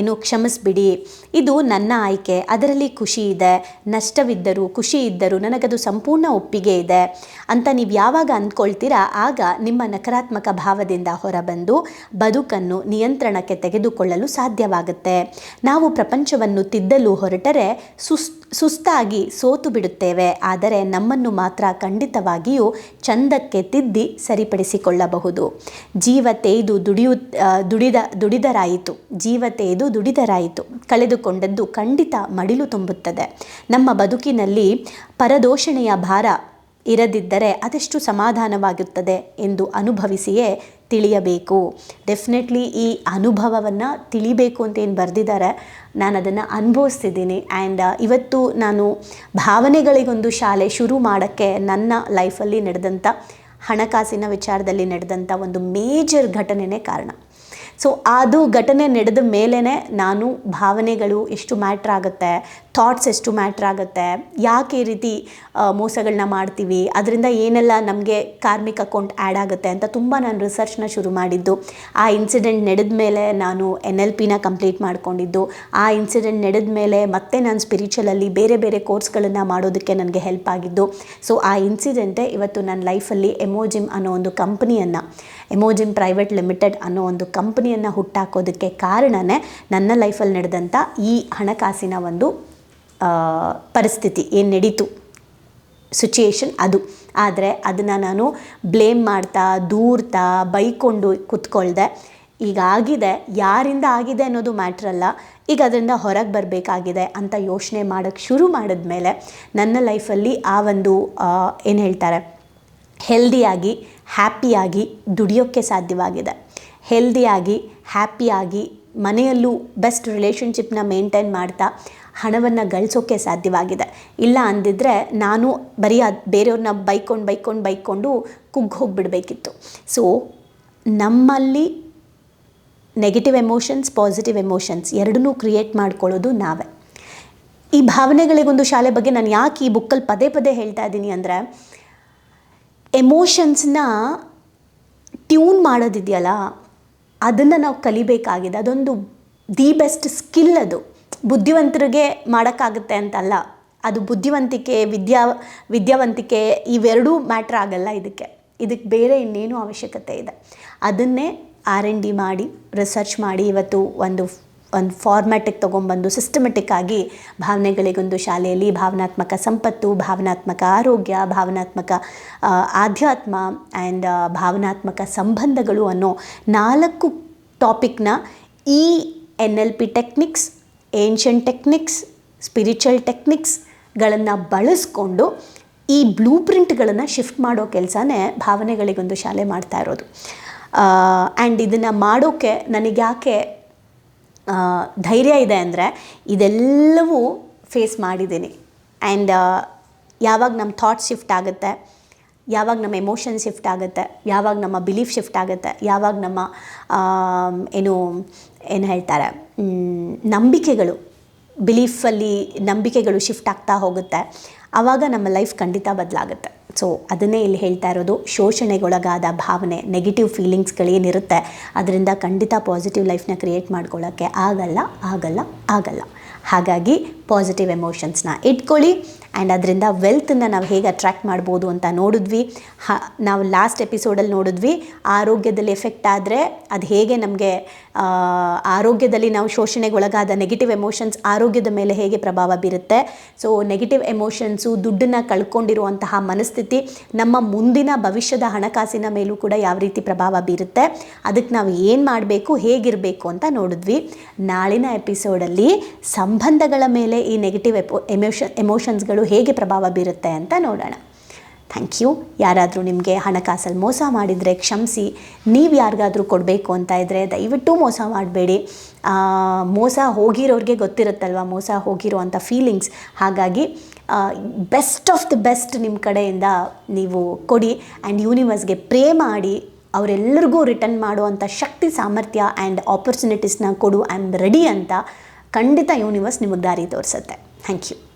ಏನು ಕ್ಷಮಿಸ್ಬಿಡಿ. ಇದು ನನ್ನ ಆಯ್ಕೆ. ಅದರಲ್ಲಿ ಖುಷಿ ಇದೆ. ನಷ್ಟವಿದ್ದರೂ, ಖುಷಿ ಇದ್ದರೂ ನನಗದು ಸಂಪೂರ್ಣ ಒಪ್ಪಿಗೆ ಇದೆ ಅಂತ ನೀವು ಯಾವಾಗ ಅಂದ್ಕೊಳ್ತೀರಾ, ಆಗ ನಿಮ್ಮ ನಕಾರಾತ್ಮಕ ಭಾವದಿಂದ ಹೊರಬಂದು ಬದುಕನ್ನು ನಿಯಂತ್ರಣಕ್ಕೆ ತೆಗೆದುಕೊಳ್ಳಲು ಸಾಧ್ಯವಾಗುತ್ತೆ. ನಾವು ಪ್ರಪಂಚವನ್ನು ತಿದ್ದಲು ಹೊರಟರೆ ಸುಸ್ ಸುಸ್ತಾಗಿ ಸೋತು ಬಿಡುತ್ತೇವೆ. ಆದರೆ ನಮ್ಮನ್ನು ಮಾತ್ರ ಖಂಡಿತವಾಗಿಯೂ ಚಂದಕ್ಕೆ ತಿದ್ದಿ ಸರಿಪಡಿಸಿಕೊಳ್ಳಬಹುದು. ಜೀವ ತೇಯ್ದು ದುಡಿಯು ದುಡಿದ, ದುಡಿದರಾಯಿತು. ಜೀವ ತೇಯ್ದು ದುಡಿದರಾಯಿತು. ಕಳೆದುಕೊಂಡದ್ದು ಖಂಡಿತ ಮಡಿಲು ತುಂಬುತ್ತದೆ. ನಮ್ಮ ಬದುಕಿನಲ್ಲಿ ಪರದೋಷಣೆಯ ಭಾರ ಇರದಿದ್ದರೆ ಅದೆಷ್ಟು ಸಮಾಧಾನವಾಗುತ್ತದೆ ಎಂದು ಅನುಭವಿಸಿಯೇ ತಿಳಿಯಬೇಕು. ಡೆಫಿನೆಟ್ಲಿ ಈ ಅನುಭವವನ್ನು ತಿಳಿಬೇಕು ಅಂತ ಏನು ಬರೆದಿದ್ದಾರೆ ನಾನು ಅದನ್ನು ಅನುಭವಿಸ್ತಿದ್ದೀನಿ ಆ್ಯಂಡ್ ಇವತ್ತು ನಾನು ಭಾವನೆಗಳಿಗೊಂದು ಶಾಲೆ ಶುರು ಮಾಡೋಕ್ಕೆ ನನ್ನ ಲೈಫಲ್ಲಿ ನಡೆದಂಥ ಹಣಕಾಸಿನ ವಿಚಾರದಲ್ಲಿ ನಡೆದಂಥ ಒಂದು ಮೇಜರ್ ಘಟನೆನೇ ಕಾರಣ. ಸೊ ಅದು ಘಟನೆ ನಡೆದ ಮೇಲೇ ನಾನು ಭಾವನೆಗಳು ಎಷ್ಟು ಮ್ಯಾಟ್ರ್ ಆಗುತ್ತೆ ಥಾಟ್ಸ್ ಎಷ್ಟು ಮ್ಯಾಟ್ರ್ ಆಗುತ್ತೆ, ಯಾಕೆ ಈ ರೀತಿ ಮೋಸಗಳನ್ನ ಮಾಡ್ತೀವಿ, ಅದರಿಂದ ಏನೆಲ್ಲ ನಮಗೆ ಕಾರ್ಮಿಕ್ ಅಕೌಂಟ್ ಆ್ಯಡ್ ಆಗುತ್ತೆ ಅಂತ ತುಂಬ ನಾನು ರಿಸರ್ಚ್ನ ಶುರು ಮಾಡಿದ್ದು. ಆ ಇನ್ಸಿಡೆಂಟ್ ನಡೆದ ಮೇಲೆ ನಾನು ಎನ್ ಎಲ್ ಪಿನ ಕಂಪ್ಲೀಟ್ ಮಾಡಿಕೊಂಡಿದ್ದು. ಆ ಇನ್ಸಿಡೆಂಟ್ ನಡೆದ ಮೇಲೆ ಮತ್ತೆ ನಾನು ಸ್ಪಿರಿಚುವಲಲ್ಲಿ ಬೇರೆ ಬೇರೆ ಕೋರ್ಸ್ಗಳನ್ನು ಮಾಡೋದಕ್ಕೆ ನನಗೆ ಹೆಲ್ಪ್ ಆಗಿದ್ದು. ಸೊ ಆ ಇನ್ಸಿಡೆಂಟೇ ಇವತ್ತು ನನ್ನ ಲೈಫಲ್ಲಿ ಎಮೋಜಿಮ್ ಅನ್ನೋ ಒಂದು ಕಂಪ್ನಿಯನ್ನು ಎಮೋಜಿಮ್ ಪ್ರೈವೇಟ್ ಲಿಮಿಟೆಡ್ ಅನ್ನೋ ಒಂದು ಕಂಪ್ನಿಯನ್ನು ಹುಟ್ಟಾಕೋದಕ್ಕೆ ಕಾರಣನೇ ನನ್ನ ಲೈಫಲ್ಲಿ ನಡೆದಂಥ ಈ ಹಣಕಾಸಿನ ಒಂದು ಪರಿಸ್ಥಿತಿ ಏನು ನಡೀತು? ಸಿಚುಯೇಷನ್ ಅದು. ಆದರೆ ಅದನ್ನು ನಾನು ಬ್ಲೇಮ್ ಮಾಡ್ತಾ, ದೂರ್ತಾ, ಬೈಕೊಂಡು ಕೂತ್ಕೊಳ್ದೆ. ಈಗ ಆಗಿದೆ. ಯಾರಿಂದ ಆಗಿದೆ ಅನ್ನೋದು ಮ್ಯಾಟ್ರ್ ಅಲ್ಲ. ಈಗ ಅದರಿಂದ ಹೊರಗೆ ಬರಬೇಕಾಗಿದೆ ಅಂತ ಯೋಚನೆ ಮಾಡೋಕ್ಕೆ ಶುರು ಮಾಡಿದ್ಮೇಲೆ ನನ್ನ ಲೈಫಲ್ಲಿ ಆ ಒಂದು ಏನು ಹೇಳ್ತಾರೆ? ಹೆಲ್ದಿಯಾಗಿ ಹ್ಯಾಪಿಯಾಗಿ ದುಡಿಯೋಕ್ಕೆ ಸಾಧ್ಯವಾಗಿದೆ. ಹೆಲ್ದಿಯಾಗಿ ಹ್ಯಾಪಿಯಾಗಿ ಮನೆಯಲ್ಲೂ ಬೆಸ್ಟ್ ರಿಲೇಷನ್ಶಿಪ್ನ ಮೇಂಟೈನ್ ಮಾಡ್ತಾ ಹಣವನ್ನು ಗಳಿಸೋಕ್ಕೆ ಸಾಧ್ಯವಾಗಿದೆ. ಇಲ್ಲ ಅಂದಿದ್ರೆ ನಾನು ಬರೀ ಅದು ಬೇರೆಯವ್ರನ್ನ ಬೈಕೊಂಡು ಬೈಕೊಂಡು ಬೈಕೊಂಡು ಕುಗ್ಗಿ ಹೋಗಿಬಿಡ್ಬೇಕಿತ್ತು. ಸೊ ನಮ್ಮಲ್ಲಿ ನೆಗೆಟಿವ್ ಎಮೋಷನ್ಸ್ ಪಾಸಿಟಿವ್ ಎಮೋಷನ್ಸ್ ಎರಡನ್ನೂ ಕ್ರಿಯೇಟ್ ಮಾಡ್ಕೊಳ್ಳೋದು ನಾವೇ. ಈ ಭಾವನೆಗಳಿಗೊಂದು ಶಾಲೆ ಬಗ್ಗೆ ನಾನು ಯಾಕೆ ಈ ಬುಕ್ಕಲ್ಲಿ ಪದೇ ಪದೇ ಹೇಳ್ತಾ ಇದ್ದೀನಿ ಅಂದರೆ ಎಮೋಷನ್ಸ್ನ ಟ್ಯೂನ್ ಮಾಡೋದಿದೆಯಲ್ಲ, ಅದನ್ನು ನಾವು ಕಲಿಬೇಕಾಗಿದೆ. ಅದೊಂದು ದಿ ಬೆಸ್ಟ್ ಸ್ಕಿಲ್ ಅದು. ಬುದ್ಧಿವಂತರಿಗೆ ಮಾಡೋಕ್ಕಾಗುತ್ತೆ ಅಂತಲ್ಲ. ಅದು ಬುದ್ಧಿವಂತಿಕೆ, ವಿದ್ಯಾ, ವಿದ್ಯಾವಂತಿಕೆ ಇವೆರಡೂ ಮ್ಯಾಟ್ರ್ ಆಗಲ್ಲ ಇದಕ್ಕೆ. ಇದಕ್ಕೆ ಬೇರೆ ಇನ್ನೇನು ಅವಶ್ಯಕತೆ ಇದೆ ಅದನ್ನೇ ಆರ್ ಎನ್ ಡಿ ಮಾಡಿ ರಿಸರ್ಚ್ ಮಾಡಿ ಇವತ್ತು ಒಂದು ಒಂದು ಫಾರ್ಮ್ಯಾಟಿಗೆ ತೊಗೊಂಬಂದು ಸಿಸ್ಟಮೆಟಿಕ್ಕಾಗಿ ಭಾವನೆಗಳಿಗೊಂದು ಶಾಲೆಯಲ್ಲಿ ಭಾವನಾತ್ಮಕ ಸಂಪತ್ತು ಭಾವನಾತ್ಮಕ ಆರೋಗ್ಯ ಭಾವನಾತ್ಮಕ ಆಧ್ಯಾತ್ಮ ಆ್ಯಂಡ್ ಭಾವನಾತ್ಮಕ ಸಂಬಂಧಗಳು ಅನ್ನೋ ನಾಲ್ಕು ಟಾಪಿಕ್ನ ಈ N L P techniques ancient techniques spiritual ಟೆಕ್ನಿಕ್ಸ್ಗಳನ್ನು ಬಳಸ್ಕೊಂಡು ಈ ಬ್ಲೂ ಪ್ರಿಂಟ್ಗಳನ್ನು ಶಿಫ್ಟ್ ಮಾಡೋ ಕೆಲಸನೇ ಭಾವನೆಗಳಿಗೊಂದು ಶಾಲೆ ಮಾಡ್ತಾ ಇರೋದು. ಆ್ಯಂಡ್ ಇದನ್ನು ಮಾಡೋಕ್ಕೆ ನನಗೆ ಯಾಕೆ ಆ, ಧೈರ್ಯ ಇದೆ ಅಂದರೆ ಇದೆಲ್ಲವೂ ಫೇಸ್ ಮಾಡಿದ್ದೀನಿ. ಆ್ಯಂಡ್ ಯಾವಾಗ ನಮ್ಮ ಥಾಟ್ಸ್ ಶಿಫ್ಟ್ ಆಗುತ್ತೆ, ಯಾವಾಗ ನಮ್ಮ ಎಮೋಷನ್ ಶಿಫ್ಟ್ ಆಗುತ್ತೆ, ಯಾವಾಗ ನಮ್ಮ ಬಿಲೀಫ್ ಶಿಫ್ಟ್ ಆಗುತ್ತೆ, ಯಾವಾಗ ನಮ್ಮ ಏನು ಏನು ಹೇಳ್ತಾರೆ ನಂಬಿಕೆಗಳು ಬಿಲೀಫಲ್ಲಿ ನಂಬಿಕೆಗಳು ಶಿಫ್ಟ್ ಆಗ್ತಾ ಹೋಗುತ್ತೆ. ಆವಾಗ ನಮ್ಮ ಲೈಫ್ ಖಂಡಿತ ಬದಲಾಗುತ್ತೆ. ಸೊ ಅದನ್ನೇ ಇಲ್ಲಿ ಹೇಳ್ತಾ ಇರೋದು, ಶೋಷಣೆಗೊಳಗಾದ ಭಾವನೆ ನೆಗೆಟಿವ್ ಫೀಲಿಂಗ್ಸ್ಗಳೇನಿರುತ್ತೆ ಅದರಿಂದ ಖಂಡಿತ ಪಾಸಿಟಿವ್ ಲೈಫ್ನ ಕ್ರಿಯೇಟ್ ಮಾಡ್ಕೊಳ್ಳೋಕ್ಕೆ ಆಗಲ್ಲ ಆಗಲ್ಲ ಆಗಲ್ಲ. ಹಾಗಾಗಿ ಪಾಸಿಟಿವ್ ಎಮೋಷನ್ಸ್ನ ಇಟ್ಕೊಳ್ಳಿ. ಆ್ಯಂಡ್ ಅದರಿಂದ ವೆಲ್ತನ್ನು ನಾವು ಹೇಗೆ ಅಟ್ರ್ಯಾಕ್ಟ್ ಮಾಡ್ಬೋದು ಅಂತ ನೋಡಿದ್ವಿ. ಹ, ನಾವು ಲಾಸ್ಟ್ ಎಪಿಸೋಡಲ್ಲಿ ನೋಡಿದ್ವಿ, ಆರೋಗ್ಯದಲ್ಲಿ ಎಫೆಕ್ಟ್ ಆದರೆ ಅದು ಹೇಗೆ ನಮಗೆ ಆರೋಗ್ಯದಲ್ಲಿ ನಾವು ಶೋಷಣೆಗೊಳಗಾದ ನೆಗೆಟಿವ್ ಎಮೋಷನ್ಸ್ ಆರೋಗ್ಯದ ಮೇಲೆ ಹೇಗೆ ಪ್ರಭಾವ ಬೀರುತ್ತೆ. ಸೊ ನೆಗೆಟಿವ್ ಎಮೋಷನ್ಸು ದುಡ್ಡನ್ನು ಕಳ್ಕೊಂಡಿರುವಂತಹ ಮನಸ್ಥಿತಿ ನಮ್ಮ ಮುಂದಿನ ಭವಿಷ್ಯದ ಹಣಕಾಸಿನ ಮೇಲೂ ಕೂಡ ಯಾವ ರೀತಿ ಪ್ರಭಾವ ಬೀರುತ್ತೆ. ಅದಕ್ಕೆ ನಾವು ಏನು ಮಾಡಬೇಕು, ಹೇಗಿರಬೇಕು ಅಂತ ನೋಡಿದ್ವಿ. ನಾಳಿನ ಎಪಿಸೋಡಲ್ಲಿ ಸಂಬಂಧಗಳ ಮೇಲೆ ಈ ನೆಗೆಟಿವ್ ಎಪೋ ಎಮೋಷನ್ ಎಮೋಷನ್ಸ್ಗಳು ಹೇಗೆ ಪ್ರಭಾವ ಬೀರುತ್ತೆ ಅಂತ ನೋಡೋಣ. ಥ್ಯಾಂಕ್ ಯು ಯಾರಾದರೂ ನಿಮಗೆ ಹಣಕಾಸಲ್ಲಿ ಮೋಸ ಮಾಡಿದರೆ ಕ್ಷಮಿಸಿ. ನೀವು ಯಾರಿಗಾದರೂ ಕೊಡಬೇಕು ಅಂತ ಇದ್ದರೆ ದಯವಿಟ್ಟು ಮೋಸ ಮಾಡಬೇಡಿ. ಮೋಸ ಹೋಗಿರೋರಿಗೆ ಗೊತ್ತಿರುತ್ತಲ್ವ? ಮೋಸ ಹೋಗಿರೋವಂಥ ಫೀಲಿಂಗ್ಸ್ ಹಾಗಾಗಿ ಬೆಸ್ಟ್ ಆಫ್ ದಿ ಬೆಸ್ಟ್ ನಿಮ್ಮ ಕಡೆಯಿಂದ ನೀವು ಕೊಡಿ. ಆ್ಯಂಡ್ ಯೂನಿವರ್ಸ್ಗೆ ಪ್ರೇ ಮಾಡಿ. ಅವರೆಲ್ಲರಿಗೂ ರಿಟರ್ನ್ ಮಾಡುವಂಥ ಶಕ್ತಿ, ಸಾಮರ್ಥ್ಯ ಆ್ಯಂಡ್ ಆಪರ್ಚುನಿಟೀಸ್ನ ಕೊಡು. ಐ ಆಮ್ ರೆಡಿ ಅಂತ. ಖಂಡಿತ ಯೂನಿವರ್ಸ್ ನಿಮಗೆ ದಾರಿ ತೋರಿಸುತ್ತೆ. Thank you